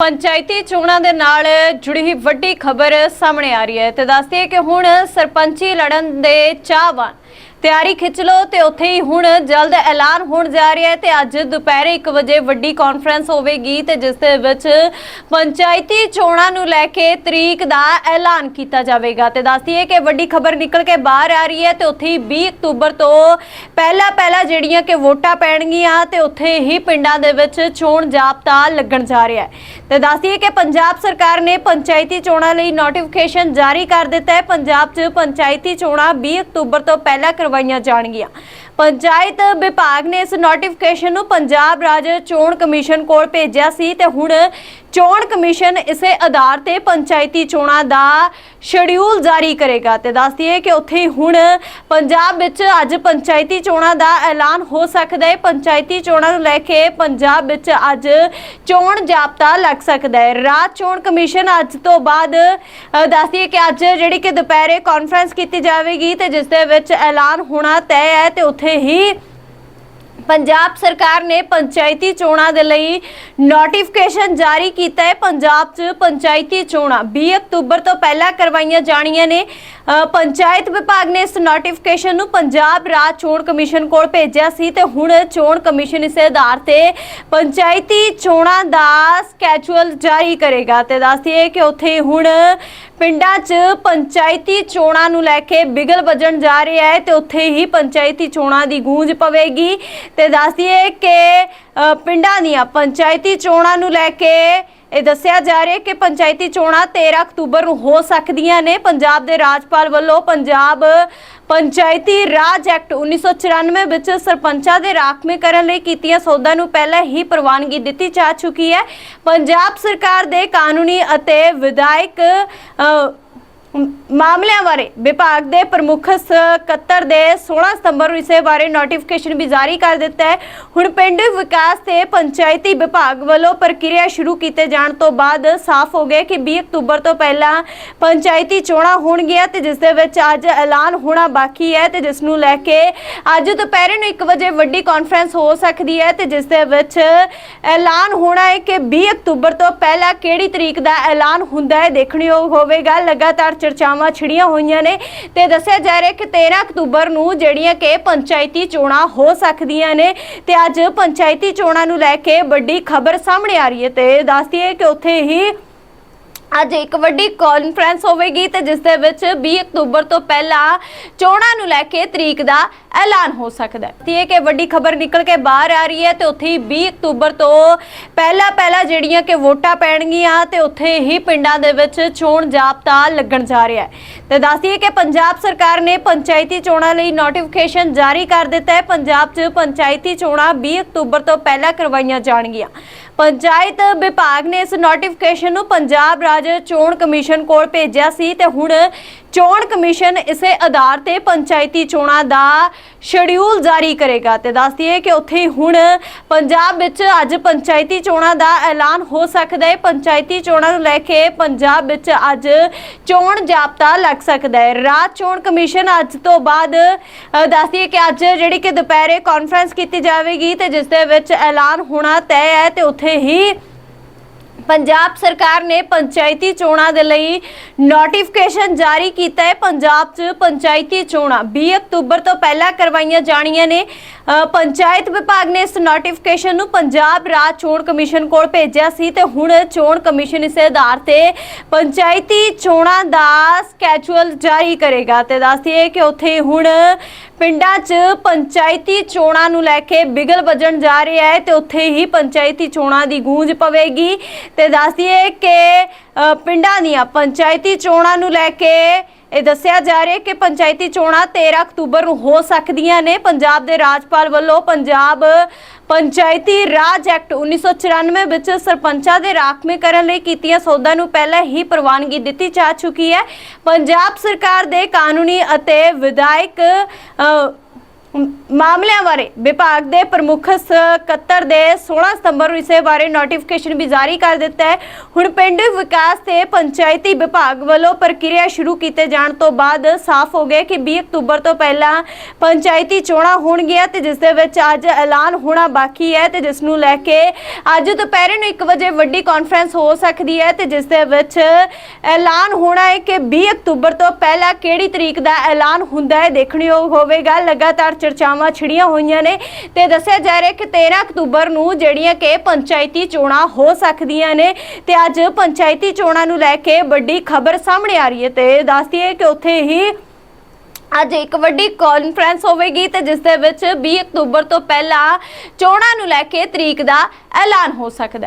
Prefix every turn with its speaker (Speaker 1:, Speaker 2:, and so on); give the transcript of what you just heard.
Speaker 1: ਪੰਚਾਇਤੀ ਚੋਣਾਂ ਦੇ ਨਾਲ ਜੁੜੀ ਹੋਈ ਵੱਡੀ ਖਬਰ ਸਾਹਮਣੇ ਆ ਰਹੀ ਹੈ ਤੇ ਦੱਸਦੀ ਹੈ ਕਿ ਹੁਣ ਸਰਪੰਚੀ ਲੜਨ ਦੇ ਚਾਹਵਾਨ ਤਿਆਰੀ ਖਿੱਚ ਲਓ ਤੇ ਉੱਥੇ ਹੀ ਹੁਣ ਜਲਦ ਐਲਾਨ ਹੋਣ ਜਾ ਰਿਹਾ ਹੈ ਤੇ ਅੱਜ ਦੁਪਹਿਰੇ 1 ਵਜੇ ਵੱਡੀ ਕਾਨਫਰੰਸ ਹੋਵੇਗੀ ਤੇ ਜਿਸ ਦੇ ਵਿੱਚ ਪੰਚਾਇਤੀ ਚੋਣਾਂ ਨੂੰ ਲੈ ਕੇ ਤਰੀਕ ਦਾ ਐਲਾਨ ਕੀਤਾ ਜਾਵੇਗਾ। ਤੇ ਦੱਸਦੀ ਹੈ ਕਿ ਵੱਡੀ ਖਬਰ ਨਿਕਲ ਕੇ ਬਾਹਰ ਆ ਰਹੀ ਹੈ ਤੇ ਉੱਥੇ ਹੀ 20 ਅਕਤੂਬਰ ਤੋਂ ਪਹਿਲਾਂ ਪਹਿਲਾਂ ਜਿਹੜੀਆਂ ਕਿ ਵੋਟਾਂ ਪੈਣਗੀਆਂ ਤੇ ਉੱਥੇ ਹੀ ਪਿੰਡਾਂ ਦੇ ਵਿੱਚ ਚੋਣ ਜਾਬਤਾ ਲੱਗਣ ਜਾ ਰਿਹਾ ਹੈ। ਤੇ ਦੱਸਦੀ ਹੈ ਕਿ ਪੰਜਾਬ ਸਰਕਾਰ ਨੇ ਪੰਚਾਇਤੀ ਚੋਣਾਂ ਲਈ ਨੋਟੀਫਿਕੇਸ਼ਨ ਜਾਰੀ ਕਰ ਦਿੱਤਾ ਹੈ। ਪੰਜਾਬ 'ਚ ਪੰਚਾਇਤੀ ਚੋਣਾਂ 20 ਅਕਤੂਬਰ ਤੋਂ ਪਹਿਲਾਂ ਕਰਵਾਈਆਂ ਜਾਣਗੀਆਂ। ਪੰਚਾਇਤ ਵਿਭਾਗ ਨੇ ਇਸ ਨੋਟੀਫਿਕੇਸ਼ਨ ਨੂੰ ਪੰਜਾਬ ਰਾਜ ਚੋਣ ਕਮਿਸ਼ਨ ਕੋਲ ਭੇਜਿਆ ਸੀ ਤੇ ਹੁਣ ਚੋਣ ਕਮਿਸ਼ਨ ਇਸੇ ਆਧਾਰ ਤੇ ਪੰਚਾਇਤੀ ਚੋਣਾਂ ਦਾ ਸ਼ਡਿਊਲ ਜਾਰੀ ਕਰੇਗਾ ਤੇ ਦੱਸਦੀ ਹੈ ਕਿ ਉੱਥੇ ਹੀ ਹੁਣ ਪੰਜਾਬ ਵਿੱਚ ਅੱਜ ਪੰਚਾਇਤੀ ਚੋਣਾਂ ਦਾ ਐਲਾਨ ਹੋ ਸਕਦਾ ਹੈ। ਪੰਚਾਇਤੀ ਚੋਣਾਂ ਨੂੰ ਲੈ ਕੇ ਪੰਜਾਬ ਵਿੱਚ ਅੱਜ ਚੋਣ ਜਾਬਤਾ ਲੱਗ ਸਕਦਾ ਹੈ। ਰਾਜ ਚੋਣ ਕਮਿਸ਼ਨ ਅੱਜ ਤੋਂ ਬਾਅਦ ਅ, ਦੱਸਦੀ ਕਿ ਅੱਜ ਜਿਹੜੀ ਕਿ ਦੁਪਹਿਰੇ ਕਾਨਫਰੰਸ ਕੀਤੀ ਜਾਵੇਗੀ ਤੇ ਜਿਸ ਦੇ ਵਿੱਚ ਐਲਾਨ ਹੋਣਾ ਤੈਅ ਹੈ ਤੇ ਉੱਥੇ ਹੀ ਪੰਜਾਬ ਸਰਕਾਰ ਨੇ ਪੰਚਾਇਤੀ ਚੋਣਾਂ ਦੇ ਲਈ ਨੋਟੀਫਿਕੇਸ਼ਨ ਜਾਰੀ ਕੀਤਾ ਹੈ। ਪੰਜਾਬ 'ਚ ਪੰਚਾਇਤੀ ਚੋਣਾਂ 20 ਅਕਤੂਬਰ ਤੋਂ ਪਹਿਲਾਂ ਕਰਵਾਈਆਂ ਜਾਣੀਆਂ ਨੇ। ਪੰਚਾਇਤ ਵਿਭਾਗ ਨੇ ਇਸ ਨੋਟੀਫਿਕੇਸ਼ਨ ਨੂੰ ਪੰਜਾਬ ਰਾਜ ਚੋਣ ਕਮਿਸ਼ਨ ਕੋਲ ਭੇਜਿਆ ਸੀ ਤੇ ਹੁਣ ਚੋਣ ਕਮਿਸ਼ਨ ਇਸ ਆਧਾਰ ਤੇ ਪੰਚਾਇਤੀ ਚੋਣਾਂ ਦਾ ਸਕੈਜੂਅਲ ਜਾਰੀ ਕਰੇਗਾ। ਤੇ ਦੱਸਦੀਏ ਕਿ ਉੱਥੇ ਹੁਣ ਪਿੰਡਾਂ 'ਚ ਪੰਚਾਇਤੀ ਚੋਣਾਂ ਨੂੰ ਲੈ ਕੇ ਬਿਗਲ ਵੱਜਣ ਜਾ ਰਿਹਾ ਹੈ ਤੇ ਉੱਥੇ ਹੀ ਪੰਚਾਇਤੀ ਚੋਣਾਂ ਦੀ ਗੂੰਜ ਪਵੇਗੀ। ਤੇ ਦੱਸਦੀ ਹੈ ਕਿ ਪਿੰਡਾਂ ਦੀਆਂ ਪੰਚਾਇਤੀ ਚੋਣਾਂ ਨੂੰ ਲੈ ਕੇ ਇਹ ਦੱਸਿਆ ਜਾ ਰਿਹਾ ਕਿ ਪੰਚਾਇਤੀ ਚੋਣਾਂ 13 ਅਕਤੂਬਰ ਨੂੰ ਹੋ ਸਕਦੀਆਂ ਨੇ। ਪੰਜਾਬ ਦੇ ਰਾਜਪਾਲ ਵੱਲੋਂ ਪੰਜਾਬ ਪੰਚਾਇਤੀ ਰਾਜ ਐਕਟ 1994 ਵਿੱਚ ਸਰਪੰਚਾਂ ਦੇ ਰਾਖਵੇਂਕਰਨ ਲਈ ਕੀਤੀਆਂ ਸੋਧਾਂ ਨੂੰ ਪਹਿਲਾਂ ਹੀ ਪ੍ਰਵਾਨਗੀ ਦਿੱਤੀ ਜਾ ਚੁੱਕੀ ਹੈ। ਪੰਜਾਬ ਸਰਕਾਰ ਦੇ ਕਾਨੂੰਨੀ ਅਤੇ ਵਿਧਾਇਕ ਮਾਮਲਿਆਂ ਬਾਰੇ ਵਿਭਾਗ ਦੇ ਪ੍ਰਮੁੱਖ ਸਕੱਤਰ ਦੇ 16 ਸਤੰਬਰ ਨੂੰ ਇਸੇ ਬਾਰੇ ਨੋਟੀਫਿਕੇਸ਼ਨ ਵੀ ਜਾਰੀ ਕਰ ਦਿੱਤਾ ਹੈ। ਹੁਣ ਪਿੰਡ ਵਿਕਾਸ ਤੇ ਪੰਚਾਇਤੀ ਵਿਭਾਗ ਵੱਲੋਂ ਪ੍ਰਕਿਰਿਆ ਸ਼ੁਰੂ ਕੀਤੇ ਜਾਣ ਤੋਂ ਬਾਅਦ ਸਾਫ਼ ਹੋ ਗਿਆ ਕਿ 20 ਅਕਤੂਬਰ ਤੋਂ ਪਹਿਲਾਂ ਪੰਚਾਇਤੀ ਚੋਣਾਂ ਹੋਣਗੀਆਂ ਤੇ ਜਿਸ ਦੇ ਵਿੱਚ ਅੱਜ ਐਲਾਨ ਹੋਣਾ ਬਾਕੀ ਹੈ ਤੇ ਜਿਸ ਨੂੰ ਲੈ ਕੇ ਅੱਜ ਦੁਪਹਿਰੇ ਨੂੰ 1 ਵਜੇ ਵੱਡੀ ਕਾਨਫਰੰਸ ਹੋ ਸਕਦੀ ਹੈ ਤੇ ਜਿਸ ਦੇ ਵਿੱਚ ਐਲਾਨ ਹੋਣਾ ਹੈ ਕਿ 20 ਅਕਤੂਬਰ ਤੋਂ ਪਹਿਲਾਂ ਕਿਹੜੀ ਤਰੀਕ ਦਾ ਐਲਾਨ ਹੁੰਦਾ ਹੈ ਦੇਖਣਯੋਗ ਹੋਵੇਗਾ। ਲਗਾਤਾਰ ਚਰਚਾਵਾਂ ਛਿੜੀਆਂ ਹੋਈਆਂ ਨੇ ਤੇ ਦੱਸਿਆ ਜਾ ਰਿਹਾ ਕਿ 13 ਅਕਤੂਬਰ ਨੂੰ ਜਿਹੜੀਆਂ ਕਿ ਪੰਚਾਇਤੀ ਚੋਣਾਂ ਹੋ ਸਕਦੀਆਂ ਨੇ ਤੇ ਅੱਜ ਪੰਚਾਇਤੀ ਚੋਣਾਂ ਨੂੰ ਲੈ ਕੇ ਵੱਡੀ ਖਬਰ ਸਾਹਮਣੇ ਆ ਰਹੀ ਹੈ ਤੇ ਦੱਸਦੀ ਹੈ ਕਿ ਉੱਥੇ ਹੀ ਅੱਜ ਇੱਕ ਵੱਡੀ ਕਾਨਫਰੰਸ ਹੋਵੇਗੀ ਤੇ ਜਿਸ ਦੇ ਵਿੱਚ 20 ਅਕਤੂਬਰ ਤੋਂ ਪਹਿਲਾਂ ਚੋਣਾਂ ਨੂੰ ਲੈ ਕੇ ਤਰੀਕ ਦਾ ਐਲਾਨ ਹੋ ਸਕਦਾ ਹੈ। ਤੇ ਇਹ ਕਿ ਵੱਡੀ ਖਬਰ ਨਿਕਲ ਕੇ ਬਾਹਰ ਆ ਰਹੀ ਹੈ ਤੇ ਉੱਥੇ ਹੀ 20 ਅਕਤੂਬਰ ਤੋਂ ਪਹਿਲਾਂ ਪਹਿਲਾਂ ਜਿਹੜੀਆਂ ਕਿ ਵੋਟਾਂ ਪੈਣਗੀਆਂ ਤੇ ਉੱਥੇ ਹੀ ਪਿੰਡਾਂ ਦੇ ਵਿੱਚ ਚੋਣ ਜਾਬਤਾ ਲੱਗਣ ਜਾ ਰਿਹਾ ਹੈ। ਤੇ ਦੱਸਦੀਏ ਕਿ ਪੰਜਾਬ ਸਰਕਾਰ ਨੇ ਪੰਚਾਇਤੀ ਚੋਣਾਂ ਲਈ ਨੋਟੀਫਿਕੇਸ਼ਨ ਜਾਰੀ ਕਰ ਦਿੱਤਾ ਹੈ। ਪੰਜਾਬ 'ਚ ਪੰਚਾਇਤੀ ਚੋਣਾਂ 20 ਅਕਤੂਬਰ ਤੋਂ ਪਹਿਲਾਂ ਕਰਵਾਈਆਂ ਜਾਣਗੀਆਂ। ਪੰਚਾਇਤ ਵਿਭਾਗ ਨੇ ਇਸ ਨੋਟੀਫਿਕੇਸ਼ਨ ਨੂੰ ਪੰਜਾਬ ਰਾਜ ਚੋਣ ਕਮਿਸ਼ਨ ਕੋਲ ਭੇਜਿਆ ਸੀ ਤੇ ਹੁਣ ਚੋਣ ਕਮਿਸ਼ਨ ਇਸੇ ਆਧਾਰ ਤੇ ਪੰਚਾਇਤੀ ਚੋਣਾਂ ਦਾ ਸ਼ਡਿਊਲ ਜਾਰੀ ਕਰੇਗਾ ਤੇ ਦੱਸਦੀ ਹੈ ਕਿ ਉੱਥੇ ਹੀ ਹੁਣ ਪੰਜਾਬ ਵਿੱਚ ਅੱਜ ਪੰਚਾਇਤੀ ਚੋਣਾਂ ਦਾ ਐਲਾਨ ਹੋ ਸਕਦਾ ਹੈ। ਪੰਚਾਇਤੀ ਚੋਣਾਂ ਨੂੰ ਲੈ ਕੇ ਪੰਜਾਬ ਵਿੱਚ ਅੱਜ ਚੋਣ ਜਾਬਤਾ ਲੱਗ ਸਕਦਾ ਹੈ। ਰਾਜ ਚੋਣ ਕਮਿਸ਼ਨ ਅੱਜ ਤੋਂ ਬਾਅਦ ਅ, ਦੱਸਦੀ ਕਿ ਅੱਜ ਜਿਹੜੀ ਕਿ ਦੁਪਹਿਰੇ ਕਾਨਫਰੰਸ ਕੀਤੀ ਜਾਵੇਗੀ ਤੇ ਜਿਸ ਦੇ ਵਿੱਚ ਐਲਾਨ ਹੋਣਾ ਤੈਅ ਹੈ ਤੇ ਉੱਥੇ ਹੀ ਪੰਜਾਬ ਸਰਕਾਰ ਨੇ ਪੰਚਾਇਤੀ ਚੋਣਾਂ ਦੇ ਲਈ ਨੋਟੀਫਿਕੇਸ਼ਨ ਜਾਰੀ ਕੀਤਾ ਹੈ। ਪੰਜਾਬ 'ਚ ਪੰਚਾਇਤੀ ਚੋਣਾਂ 20 ਅਕਤੂਬਰ ਤੋਂ ਪਹਿਲਾਂ ਕਰਵਾਈਆਂ ਜਾਣੀਆਂ ਨੇ। ਪੰਚਾਇਤ ਵਿਭਾਗ ਨੇ ਇਸ ਨੋਟੀਫਿਕੇਸ਼ਨ ਨੂੰ ਪੰਜਾਬ ਰਾਜ ਚੋਣ ਕਮਿਸ਼ਨ ਕੋਲ ਭੇਜਿਆ ਸੀ ਤੇ ਹੁਣ ਚੋਣ ਕਮਿਸ਼ਨ ਇਸ ਆਧਾਰ ਤੇ ਪੰਚਾਇਤੀ ਚੋਣਾਂ ਦਾ ਸਕੈਜੂਅਲ ਜਾਰੀ ਕਰੇਗਾ। ਤੇ ਦੱਸਦੀਏ ਕਿ ਉੱਥੇ ਹੁਣ ਪਿੰਡਾਂ 'ਚ ਪੰਚਾਇਤੀ ਚੋਣਾਂ ਨੂੰ ਲੈ ਕੇ ਬਿਗਲ ਵੱਜਣ ਜਾ ਰਿਹਾ ਹੈ ਤੇ ਉੱਥੇ ਹੀ ਪੰਚਾਇਤੀ ਚੋਣਾਂ ਦੀ ਗੂੰਜ ਪਵੇਗੀ। ਤੇ ਦੱਸਦੀ ਹੈ ਕਿ ਪਿੰਡਾਂ ਦੀਆਂ ਪੰਚਾਇਤੀ ਚੋਣਾਂ ਨੂੰ ਲੈ ਕੇ ਇਹ ਦੱਸਿਆ ਜਾ ਰਿਹਾ ਕਿ ਪੰਚਾਇਤੀ ਚੋਣਾਂ 13 ਅਕਤੂਬਰ ਨੂੰ ਹੋ ਸਕਦੀਆਂ ਨੇ। ਪੰਜਾਬ ਦੇ ਰਾਜਪਾਲ ਵੱਲੋਂ ਪੰਜਾਬ ਪੰਚਾਇਤੀ ਰਾਜ ਐਕਟ 1994 ਵਿੱਚ ਸਰਪੰਚਾਂ ਦੇ ਰਾਖਵੇਂ ਕਰਨ ਲਈ ਕੀਤੀਆਂ ਸੋਧਾਂ ਨੂੰ ਪਹਿਲਾਂ ਹੀ ਪ੍ਰਵਾਨਗੀ ਦਿੱਤੀ ਜਾ ਚੁੱਕੀ ਹੈ। ਪੰਜਾਬ ਸਰਕਾਰ ਦੇ ਕਾਨੂੰਨੀ ਅਤੇ ਵਿਧਾਇਕ ਮਾਮਲਿਆਂ ਬਾਰੇ ਵਿਭਾਗ ਦੇ ਪ੍ਰਮੁੱਖ ਸਕੱਤਰ ਦੇ 16 ਸਤੰਬਰ ਨੂੰ ਇਸੇ ਬਾਰੇ ਨੋਟੀਫਿਕੇਸ਼ਨ ਵੀ ਜਾਰੀ ਕਰ ਦਿੱਤਾ ਹੈ। ਹੁਣ ਪਿੰਡ ਵਿਕਾਸ ਤੇ ਪੰਚਾਇਤੀ ਵਿਭਾਗ ਵੱਲੋਂ ਪ੍ਰਕਿਰਿਆ ਸ਼ੁਰੂ ਕੀਤੇ ਜਾਣ ਤੋਂ ਬਾਅਦ ਸਾਫ਼ ਹੋ ਗਿਆ ਕਿ 20 ਅਕਤੂਬਰ ਤੋਂ ਪਹਿਲਾਂ ਪੰਚਾਇਤੀ ਚੋਣਾਂ ਹੋਣਗੀਆਂ ਤੇ ਜਿਸ ਦੇ ਵਿੱਚ ਅੱਜ ਐਲਾਨ ਹੋਣਾ ਬਾਕੀ ਹੈ ਤੇ ਜਿਸ ਨੂੰ ਲੈ ਕੇ ਅੱਜ ਦੁਪਹਿਰੇ ਨੂੰ 1 ਵਜੇ ਵੱਡੀ ਕਾਨਫਰੰਸ ਹੋ ਸਕਦੀ ਹੈ ਤੇ ਜਿਸ ਦੇ ਵਿੱਚ ਐਲਾਨ ਹੋਣਾ ਹੈ ਕਿ 20 ਅਕਤੂਬਰ ਤੋਂ ਪਹਿਲਾਂ ਕਿਹੜੀ ਤਰੀਕ ਦਾ ਐਲਾਨ ਹੁੰਦਾ ਹੈ ਦੇਖਣਯੋਗ ਹੋਵੇਗਾ। ਲਗਾਤਾਰ ਚਰਚਾਵਾਂ ਛਿੜੀਆਂ ਹੋਈਆਂ ਨੇ ਤੇ ਦੱਸਿਆ ਜਾ ਰਿਹਾ ਕਿ 13 ਅਕਤੂਬਰ ਨੂੰ ਜਿਹੜੀਆਂ ਕਿ ਪੰਚਾਇਤੀ ਚੋਣਾਂ ਹੋ ਸਕਦੀਆਂ ਨੇ ਤੇ ਅੱਜ ਪੰਚਾਇਤੀ ਚੋਣਾਂ ਨੂੰ ਲੈ ਕੇ ਵੱਡੀ ਖਬਰ ਸਾਹਮਣੇ ਆ ਰਹੀ ਹੈ ਤੇ ਦੱਸਦੀ ਹੈ ਕਿ ਉੱਥੇ ਹੀ ਅੱਜ ਇੱਕ ਵੱਡੀ ਕਾਨਫਰੰਸ ਹੋਵੇਗੀ ਤੇ ਜਿਸ ਦੇ ਵਿੱਚ 20 ਅਕਤੂਬਰ ਤੋਂ ਪਹਿਲਾਂ ਚੋਣਾਂ ਨੂੰ ਲੈ ਕੇ ਤਰੀਕ ਦਾ ਐਲਾਨ ਹੋ ਸਕਦਾ ਹੈ।